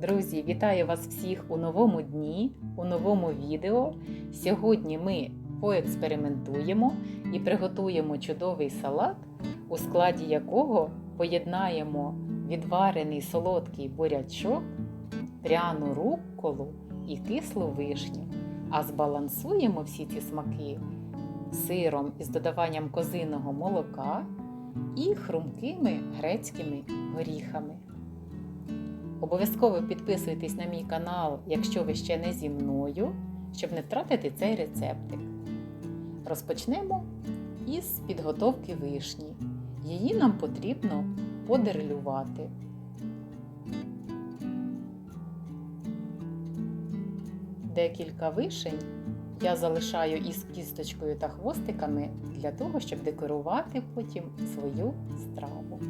Друзі, вітаю вас всіх у новому дні, у новому відео. Сьогодні ми поекспериментуємо і приготуємо чудовий салат, у складі якого поєднаємо відварений солодкий бурячок, пряну рукколу і кислу вишню. А збалансуємо всі ці смаки сиром із додаванням козиного молока і хрумкими грецькими горіхами. Обов'язково підписуйтесь на мій канал, якщо ви ще не зі мною, щоб не втратити цей рецептик. Розпочнемо із підготовки вишні. Її нам потрібно подерлювати. Декілька вишень я залишаю із кісточкою та хвостиками для того, щоб декорувати потім свою страву.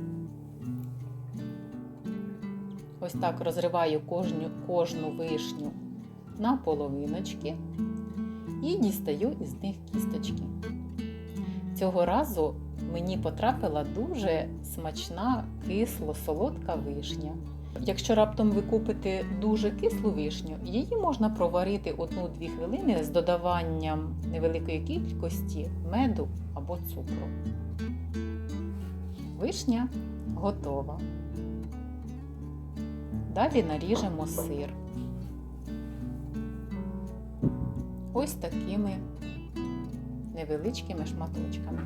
Ось так розриваю кожну, кожну вишню на половиночки і дістаю із них кісточки. Цього разу мені потрапила дуже смачна кисло-солодка вишня. Якщо раптом ви купите дуже кислу вишню, її можна проварити 1-2 хвилини з додаванням невеликої кількості меду або цукру. Вишня готова. Далі наріжемо сир. Ось такими невеличкими шматочками.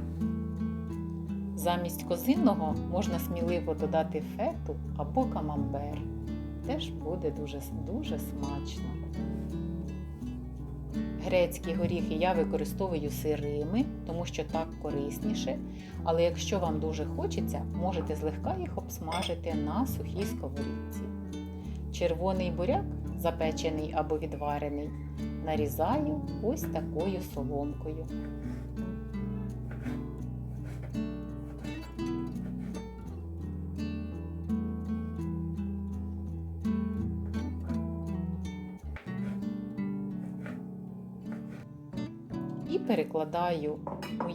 Замість козиного можна сміливо додати фету або камамбер. Теж буде дуже, дуже смачно. Грецькі горіхи я використовую сирими, тому що так корисніше. Але якщо вам дуже хочеться, можете злегка їх обсмажити на сухій сковорідці. Червоний буряк, запечений або відварений, нарізаю ось такою соломкою. І перекладаю у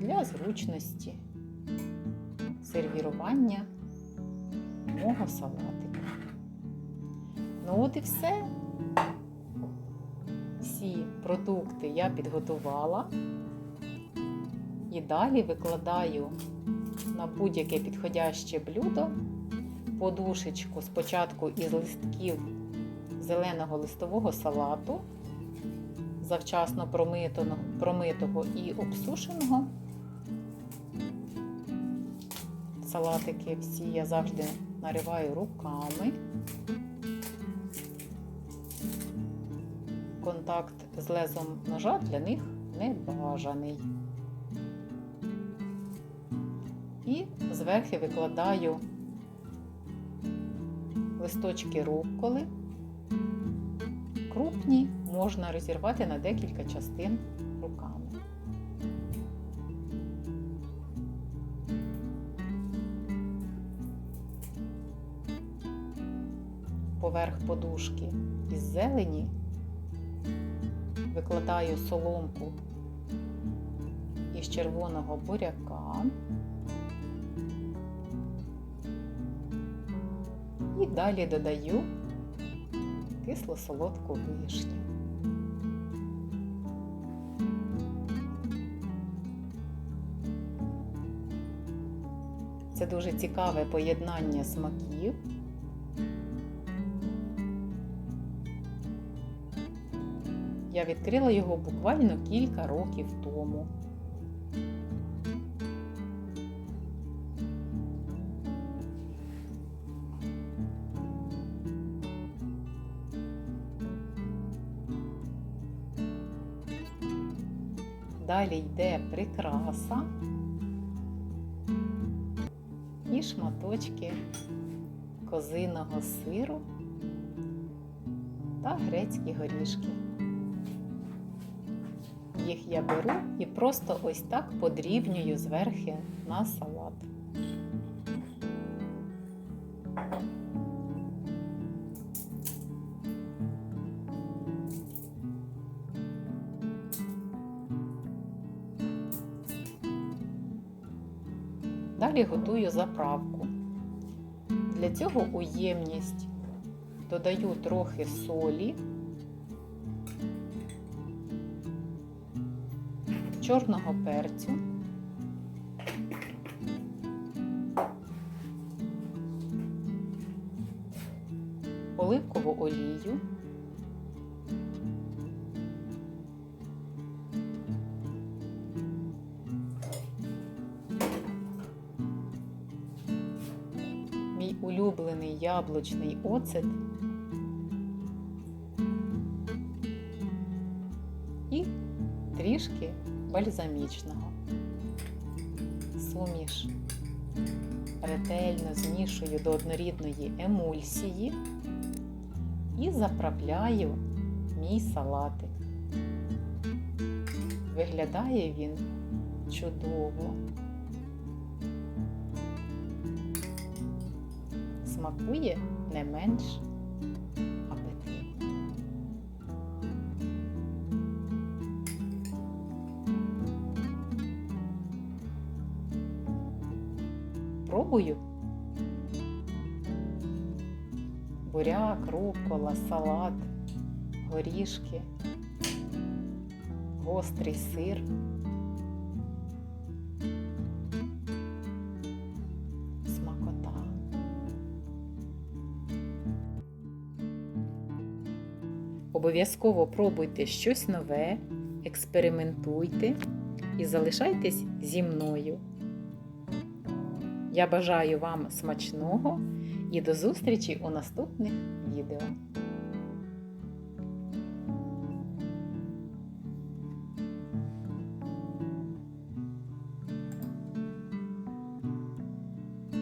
для зручності сервірування мого салатика. Ну от і все. Всі продукти я підготувала і далі викладаю на будь-яке підходяще блюдо подушечку спочатку із листків зеленого листового салату, завчасно промитого, і обсушеного. Салатики всі я завжди нариваю руками. Контакт з лезом ножа для них не бажаний. І зверху викладаю листочки рукколи. Крупні можна розірвати на декілька частин руками. Поверх подушки із зелені викладаю соломку із червоного буряка і далі додаю кисло-солодку вишню. Це дуже цікаве поєднання смаків. Я відкрила його буквально кілька років тому. Далі йде прикраса і шматочки козиного сиру та грецькі горішки. Їх я беру і просто ось так подрібнюю зверхи на салат. Далі готую заправку. Для цього у ємність додаю трохи солі, чорного перцю. Оливкову олію, мій улюблений яблучний оцет і трішки бальзамічного. Суміш ретельно змішую до однорідної емульсії і заправляю мій салатик. Виглядає він чудово. Смакує не менш Пробую. Буряк, рукола, салат, горішки, гострий сир. Смакота. Обов'язково пробуйте щось нове, експериментуйте і залишайтесь зі мною. Я бажаю вам смачного і до зустрічі у наступних відео.